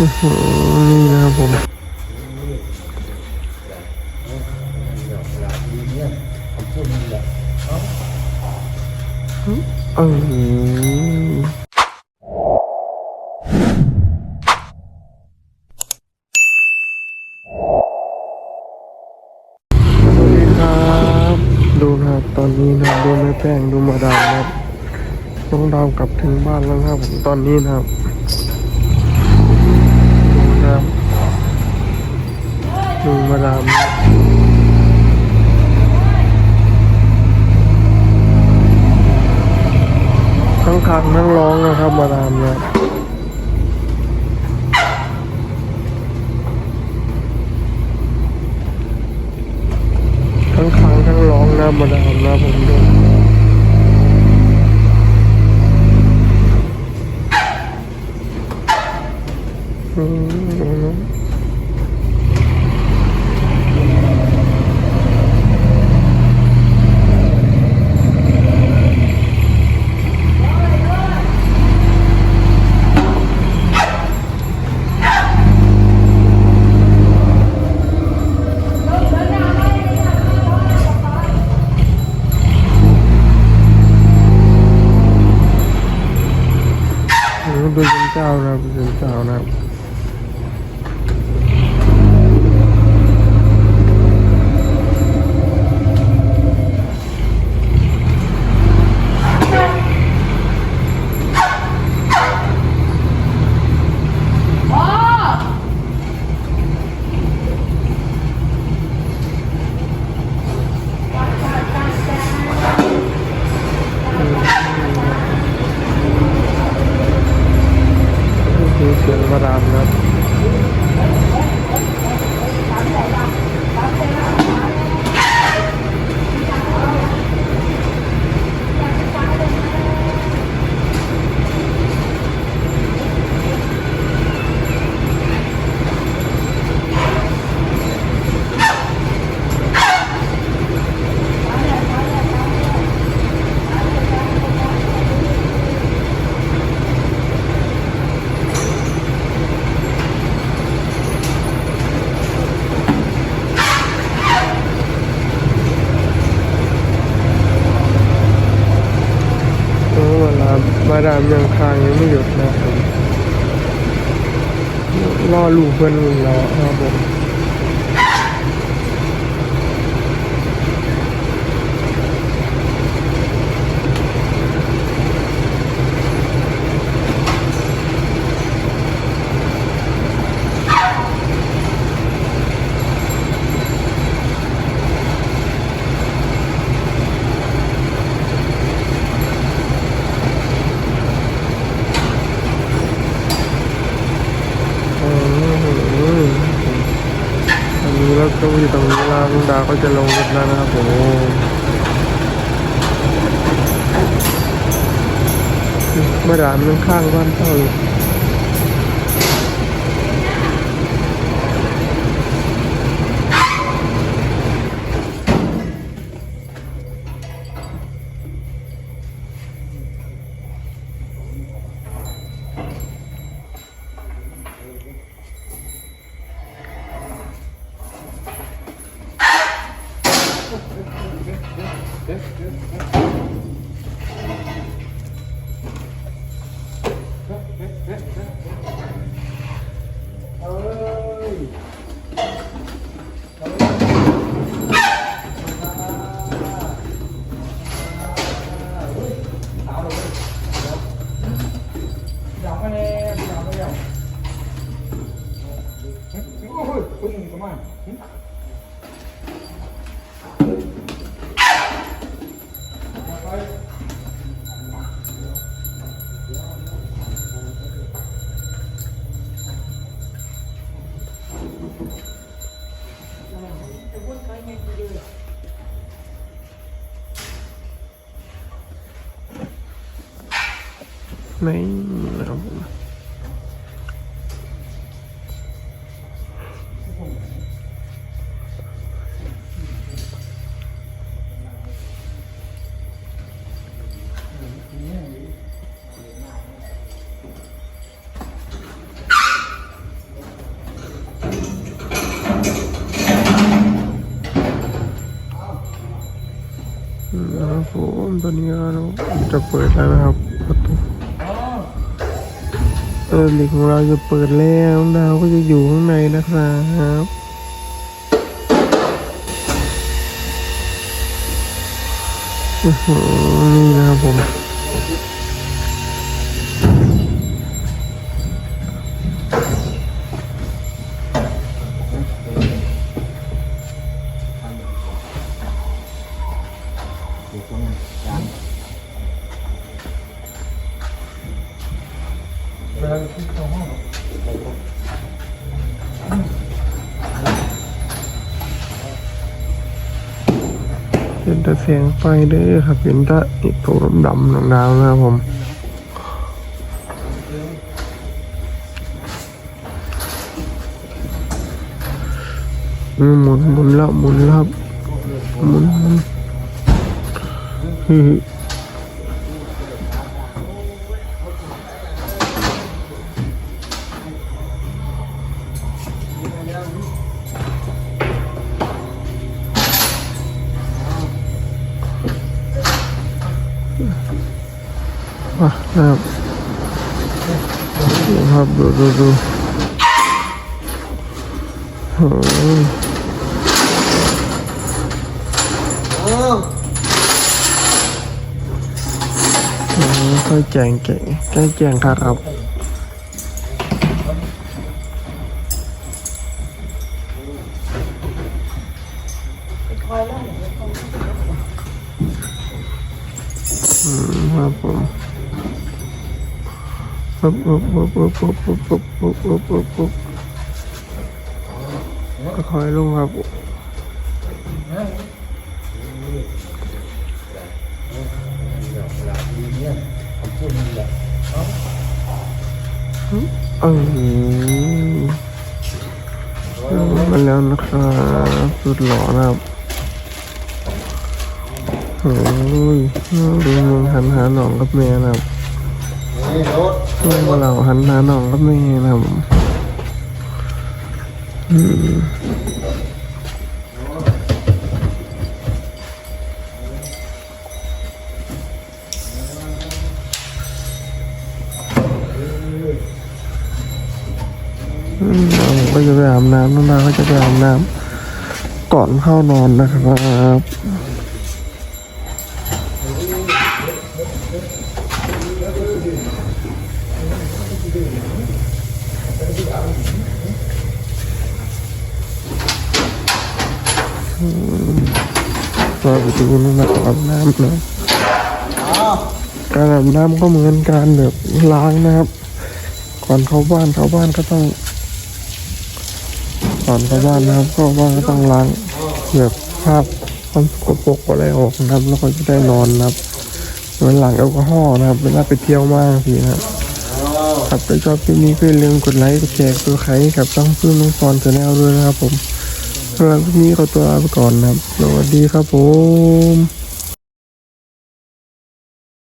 นี่นะครับผมเออสวัสดีครับดูนะตอนนี้นะครับดูแม่แป้งดูมาดามนะครับน้องดาวกลับถึงบ้านแล้วครับผมตอนนี้นะครับ ดูมารามทั้งคักทั้งร้องนะครับมารามเนี่ย ดู เวลามาดามยังค้างยังไม่หยุดนะครับรอลูกเพื่อนรอครับผมอืมอันนี้แล้วก็ อยู่ตรงนี้แล้วลุงดาก็จะลงรถแล้วนะครับผมมาดามยังข้างบ้านเช่าอยู่ไม่นะครับผมผมตอนนี้เราเปิด Okay. okay. Nej, de bomma. Nah, aku untuk nih, aku untuk gue, tapi aku เออลิงของเราจะเปิดแล้วดาวก็จะอยู่ข้างในนะครับนี่นะครับผม เป็นแต่เสียงไฟเด้อครับเป็นแต่อีกตัวดำๆน้องดาวนะครับผมหมุนหมุนแล้วหมุนแล้วหมุนหมุนคือ นะครับดูครับดูดูดูโอ้ยอืมค่อยแจงเก่งใกล้แจงครับอืมครับผม ปุ๊บปุ๊บปุ๊บปุ๊บปุ๊บปุ๊บปุ๊บปุ๊บปุ๊บปุ๊บปุ๊บค่อยลงครับเออมาแล้วนะครับสุดหล่อนะครับโอ้ยดูมึงหันหาหนองกับแม่นะครับ ดูมาเราหันหาหนองกับแม่นะครับอืมอืมเราก็จะไปอาบน้ำน้องดาก็จะไปอาบน้ำก่อนเข้านอนนะครับ ก็ไปดูนะครับอาบน้ำนะการอาบน้ำก็เหมือนการแบบล้างนะครับ ก่อนเข้าบ้านเข้าบ้านก็ต้องก่อนเข้าบ้านนะครับเข้าบ้านก็ต้องล้างแบบภาพความสกปรกอะไรออกนะครับ แล้วก็จะได้นอนนะครับ วันหลังแอลกอฮอล์นะครับ เวลาไปเที่ยวมากทีนะครับครับถ้าชอบคลิปนี้ก็อย่าลืมกดไลค์กดแชร์กดไลค์กับช่องเพื่อนน้องฟอนชาแนลด้วยนะครับผมสำหรับคลิปนี้ขอตัวลาไปก่อนนะครับสวัสดีครับผม